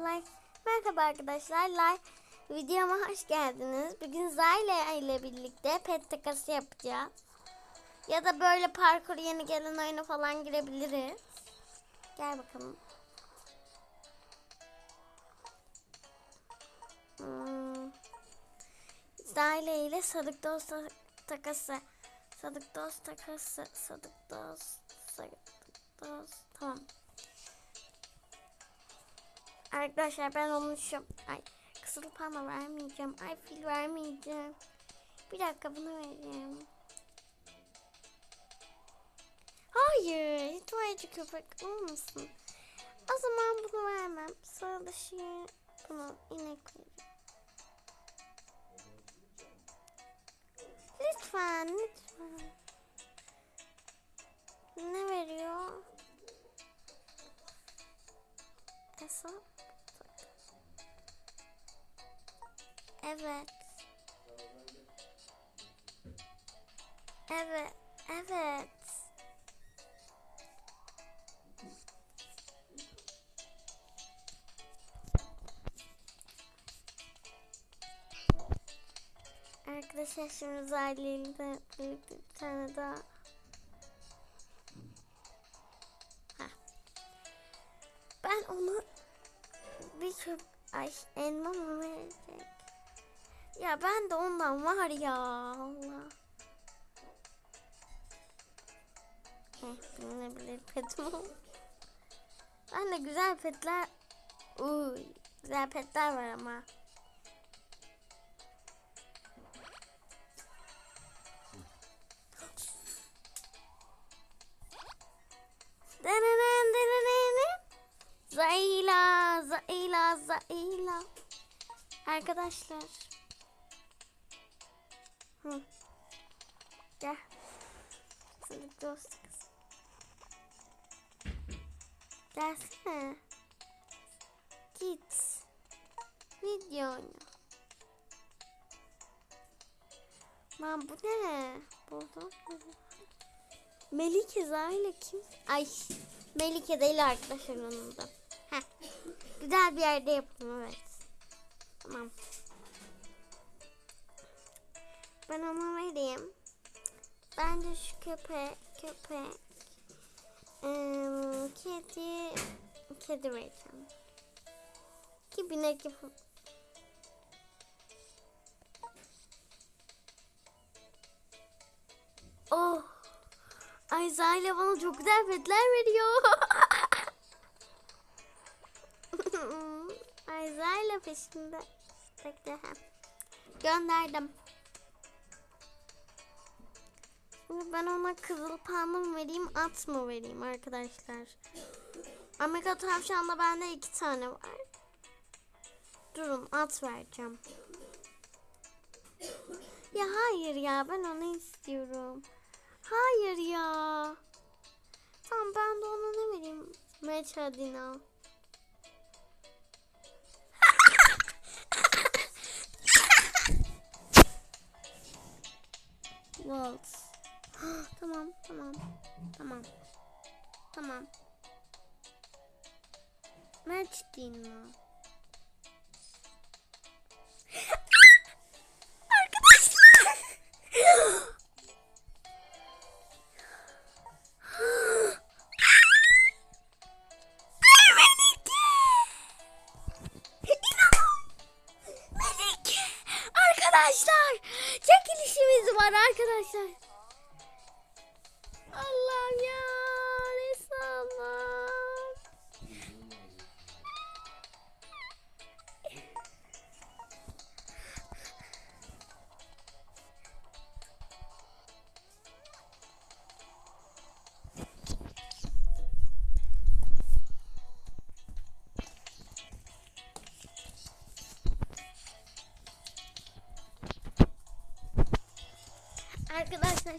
Like. Merhaba arkadaşlar. Like videoma hoş geldiniz. Bugün Zayla ile birlikte pet takası yapacağız. Ya da böyle parkur yeni gelen oyuna falan girebiliriz. Gel bakalım. Hmm. Zayla ile Sadık Dost takası. Sadık Dost takası. Sadık Dost. Sadık Dost. Tamam. Arkadaşlar ben onu şu ay kısıl parma vermeyeceğim. Ay fil vermeyeceğim. Bir dakika bunu vereyim. Hayır, itfaiyeci köpek olmasın. O zaman bunu vermem. Sıra dışı bunu inek vereceğim. Lütfen, lütfen. Ne veriyor? Hesap. Evet. Evet. Evet. Arkadaşlar şimdi Zali'yle de birlikte bir tane daha Ya ben de ondan var ya Allah. Heh, bilinebilir petim. Ben de güzel petler Uy, güzel petler var ama. Denenen denenen. Zayla, Zayla, Zayla. Arkadaşlar. Hı. Gel. Sınıf dost kız. Gelsene. Git. Video oyna. Lan bu ne? Buldum. Melike Zahile kim? Ay Melike değil arkadaşlar onun da. Heh. Güzel bir yerde yapalım evet. Tamam. Ben ona vereyim. Bence şu köpek, köpek, eee, kedi, kedi vereceğim. Ki binek yapıp. Oh. Ay Zahile bana çok güzel petler veriyor. Ay Zahile peşinde. Bekle. Gönderdim. Ben ona kızıl panda mı vereyim at mı vereyim arkadaşlar. Amerika tavşanla bende iki tane var. Durun at vereceğim. Ya hayır ya ben onu istiyorum. Hayır ya. Tamam ben de ona ne vereyim? Meçadina. Tamam. Tamam. Meçadina. Arkadaşlar. Melike. Arkadaşlar. Çekilişimiz var arkadaşlar. Allah'ım ya.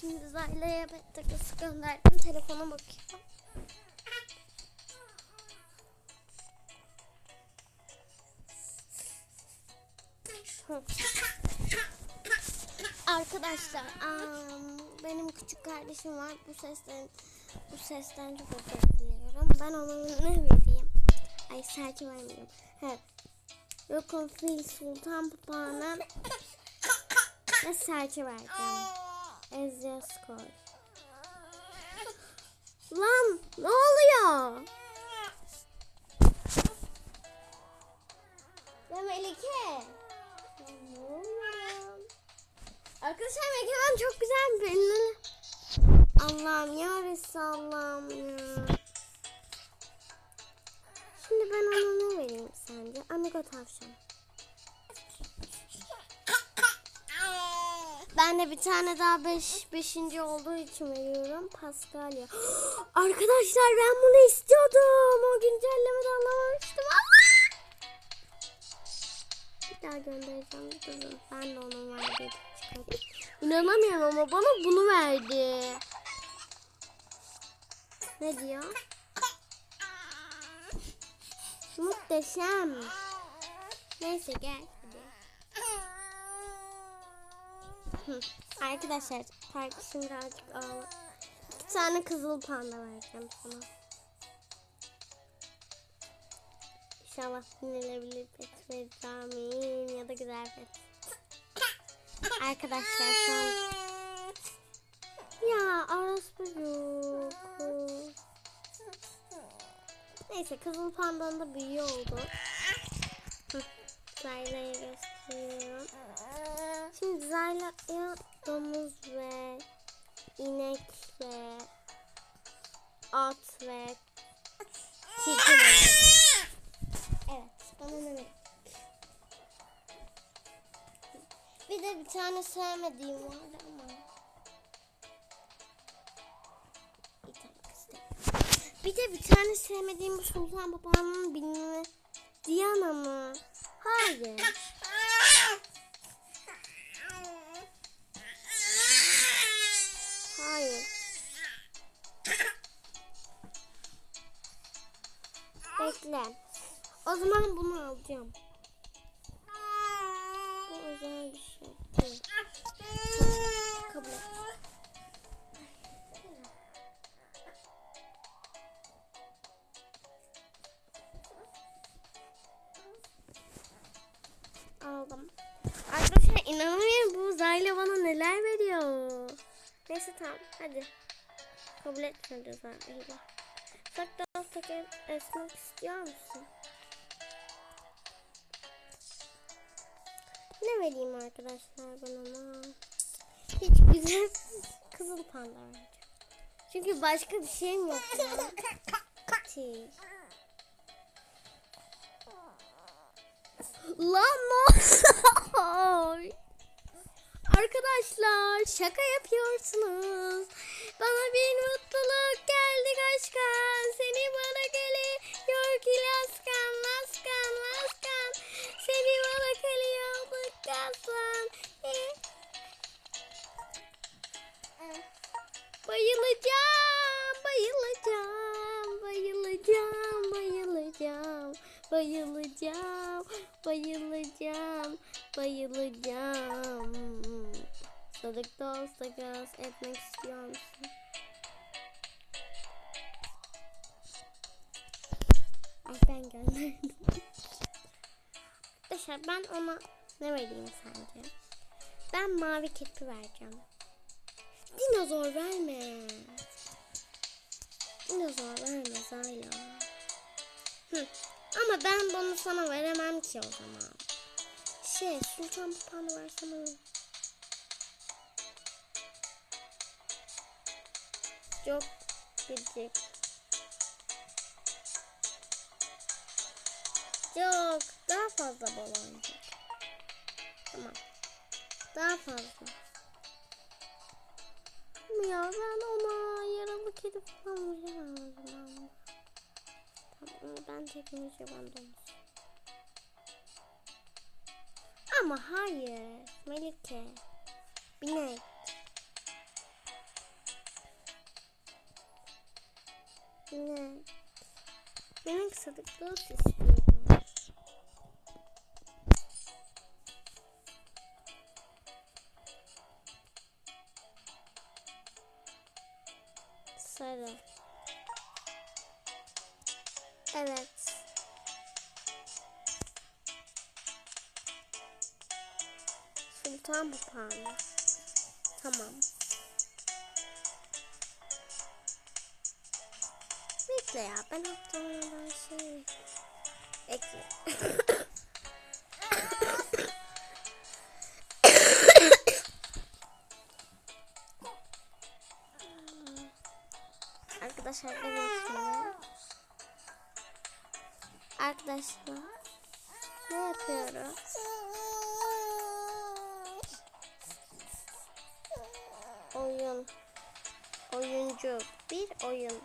Şimdi Zayla'ya takısı gönderdim. Telefona bakıyorum. Arkadaşlar am, benim küçük kardeşim var. Bu sesten bu sesten çok özür diliyorum. Ben ona ne vereyim? Ay serçe vermeyeyim. Evet. Rokon fil sultan papağanı ve serçe vereceğim. Ezreal koy. Lan ne oluyor? Ya Melike. Arkadaşlar Mekemen çok güzel belli. Allah'ım ya Resulallah'ım ya. Şimdi ben ona ne vereyim sence? Amigo tavşan. Ben de bir tane daha beş, beşinci olduğu için veriyorum. Paskalya. Arkadaşlar ben bunu istiyordum. O güncellemede alamamıştım. Bir daha göndereceğim. Durun. Ben de onun verdiği. İnanamıyorum ama bana bunu verdi. Ne diyor? Muhteşem. Neyse gel. Arkadaşlar park şimdi birazcık ağla. Bir tane kızıl panda vereceğim sana. İnşallah dinlenebilir pet vereceğim ya da güzel pet. Arkadaşlar şu an... Ya orospu yok. Neyse kızıl pandanın da büyüğü oldu. Hı, Zayla'ya gösteriyorum. Zayla'ya domuz ve inek ve at ve tilki. Evet bana ne? Bir de bir tane sevmediğim var ama. Bir de bir tane sevmediğim bu Sultan Papağan'ın bilmemi Diana mı? Hayır. Bekle. O zaman bunu alacağım. Bu özel bir şey. Kabul et. Aldım. Arkadaşlar inanamıyorum bu Zayla bana neler veriyor. Neyse tamam hadi. Kabul etmedi Zayla. Saktan sakın esmek istiyor musun? Ne vereyim arkadaşlar ben? Hiç güzel kızıl panda vereceğim. Çünkü başka bir şeyim yok. Değil. Lan ne? Arkadaşlar şaka yapıyorsunuz. Bana bir mutluluk geldi aşkım. Seni bana geliyor ki laskan laskan laskan. Seni bana geliyor laskan. Eh. Bayılacağım, bayılacağım, bayılacağım, bayılacağım, bayılacağım, bayılacağım, bayılacağım. Sadık dost takas etmek istiyor musun? Ay ben gönderdim. Arkadaşlar ben ona ne vereyim sence? Ben mavi kirpi vereceğim. Dinozor verme. Dinozor verme Zayla. Hı. Ama ben bunu sana veremem ki o zaman. Şey Sultan Papağan'ı versene. Çok gıcık. Çok daha fazla baloncuk. Tamam. Daha fazla. Ya ben ona yaralı kedi falan zaman. Tamam ben teknoloji bandım. Ama hayır. Melike. Binek. Maksadık dost istiyorum. Sarı. Evet. Sultan bu parmağı. Tamam. Bekle ya ben haftanın Arkadaşlar şimdi. Arkadaşlar ne yapıyorum? Oyun. Oyuncu. Bir oyun.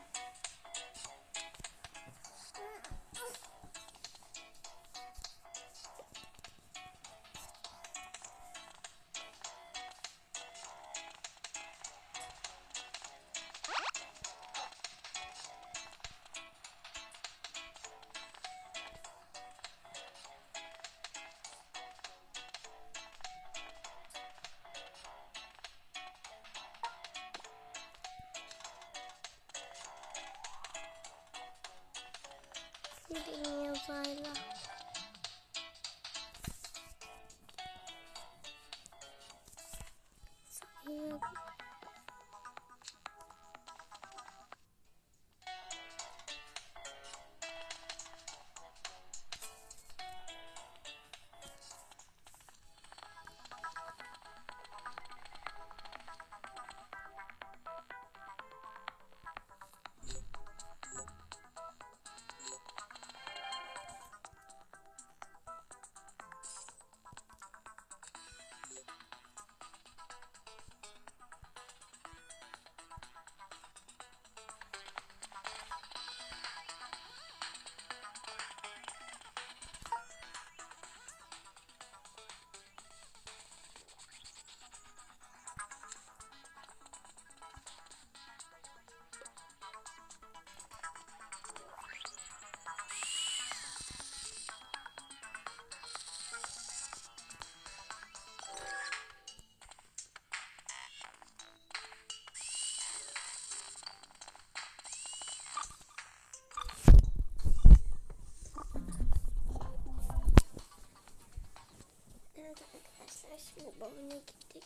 Şimdi gittik.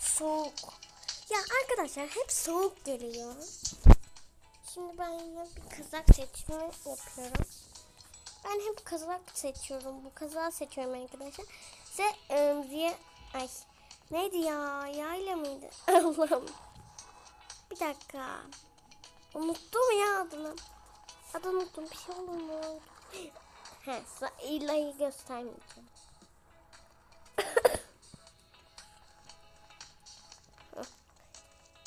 Soğuk. Ya arkadaşlar hep soğuk geliyor. Şimdi ben bir kazak seçimi yapıyorum. Ben hep kazak seçiyorum. Bu kazağı seçiyorum arkadaşlar. Size e, diye ay neydi ya? Yayla mıydı? Allah'ım. Bir dakika. Unuttum ya adını. Adını unuttum. Bir şey oldu mu? He, İla'yı göstermeyeceğim.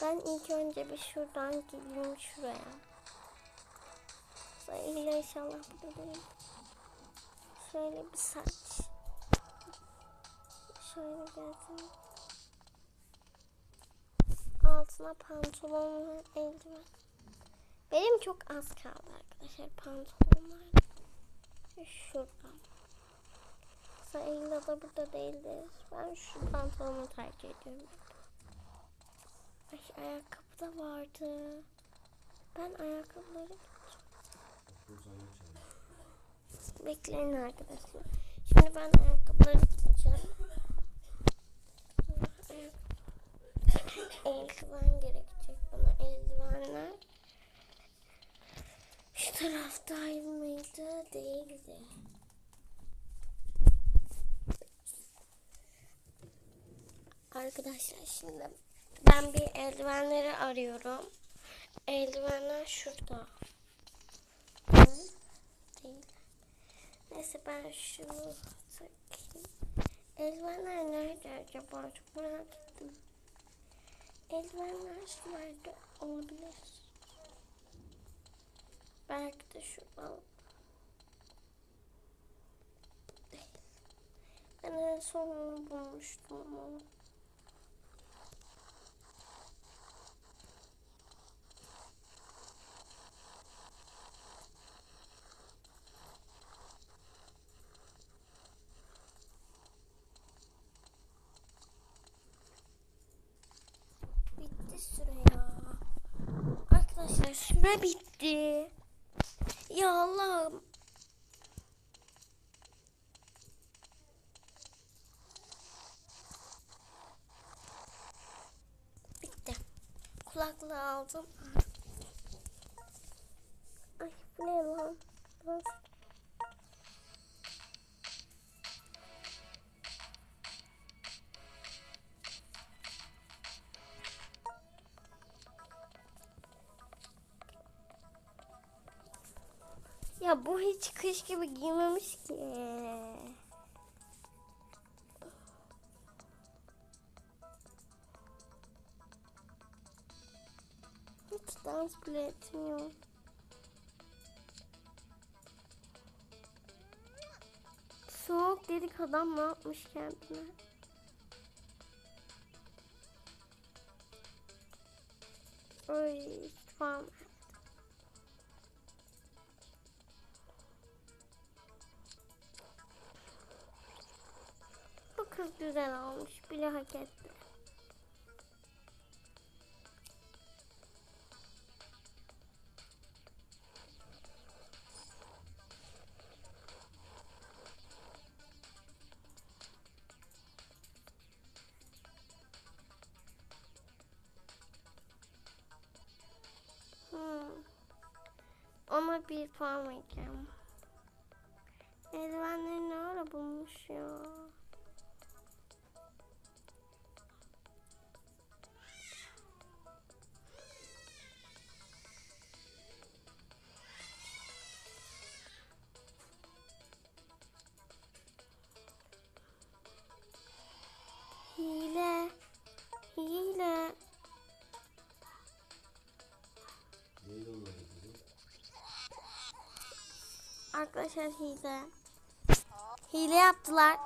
ben ilk önce bir şuradan gideyim şuraya. İlla inşallah burada değil. Şöyle bir saç. Şöyle gelsin. Altına pantolon ve eldiven. Benim çok az kaldı arkadaşlar pantolonlar. Şuradan. Sayıla da burada değildir. Ben şu pantolonu tercih ediyorum. Ay ayakkabı da vardı. Ben ayakkabıları Bekleyin arkadaşlar. Şimdi ben ayakkabıları gideceğim. Eldiven gerekecek bana. Eldivenler. Şu taraftaydı mıydı? Değildi. Arkadaşlar şimdi ben bir eldivenleri arıyorum. Eldivenler şurada. Değil. Neyse ben şunu takayım. Eldivenler nerede acaba? Çok merak ettim. Eldivenler nerede olabilir? Belki de. Değil. Ben en sonunu bulmuştum ama. bir sürü ya. Arkadaşlar süre bitti. Ya Allah'ım. Bitti. Kulaklığı aldım. Ay bu ne lan? Nasıl? Ya bu hiç kış gibi giymemiş ki. Hiç dans bile etmiyor. Soğuk dedik adam ne yapmış kendine? Ay tamam. Bu güzel olmuş. Bile hak etti. Hmm. Ona bir puan vereceğim. Eldivenleri ne ara bulmuş ya? Arkadaşlar hile. Hile yaptılar.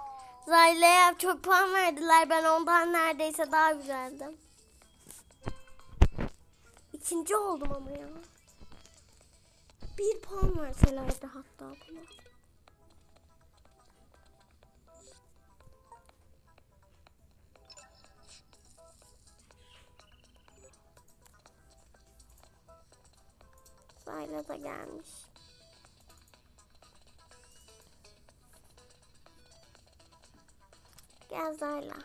Zayle'ye çok puan verdiler. Ben ondan neredeyse daha güzeldim. İkinci oldum ama ya. Bir puan verselerdi hatta bana. Zayla da gelmiş. Gel Zayla.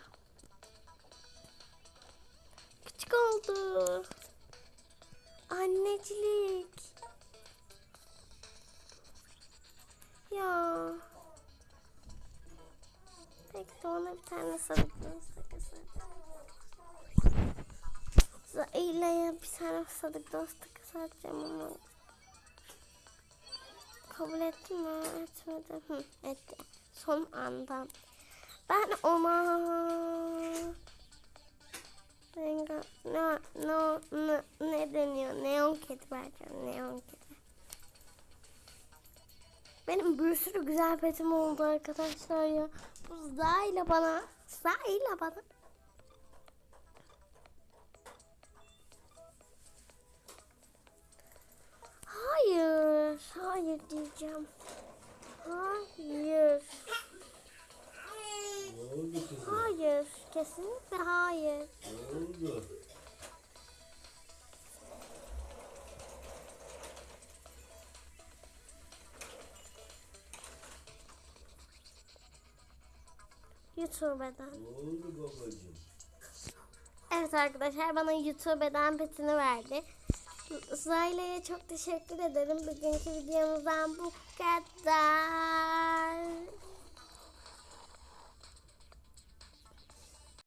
Küçük oldu. Annecilik. Ya. Peki ona bir tane sakası. Zayla'ya bir tane sadık dost takısı atacağım ama kabul etti mi? Etmedi. Etti. Son anda. Ben ona Renga, ne, ne, ne, deniyor? Neon kedi vereceğim. Neon kedi. Benim bir sürü güzel petim oldu arkadaşlar ya. Bu Zayla bana. Zayla bana. Hayır. Hayır diyeceğim. Hayır. Oldu kızım? Hayır. Kesinlikle hayır. Oldu? YouTube'dan. Oldu babacığım? Evet arkadaşlar bana YouTube'dan petini verdi. Zayla'ya çok teşekkür ederim. Bugünkü videomuzdan bu kadar.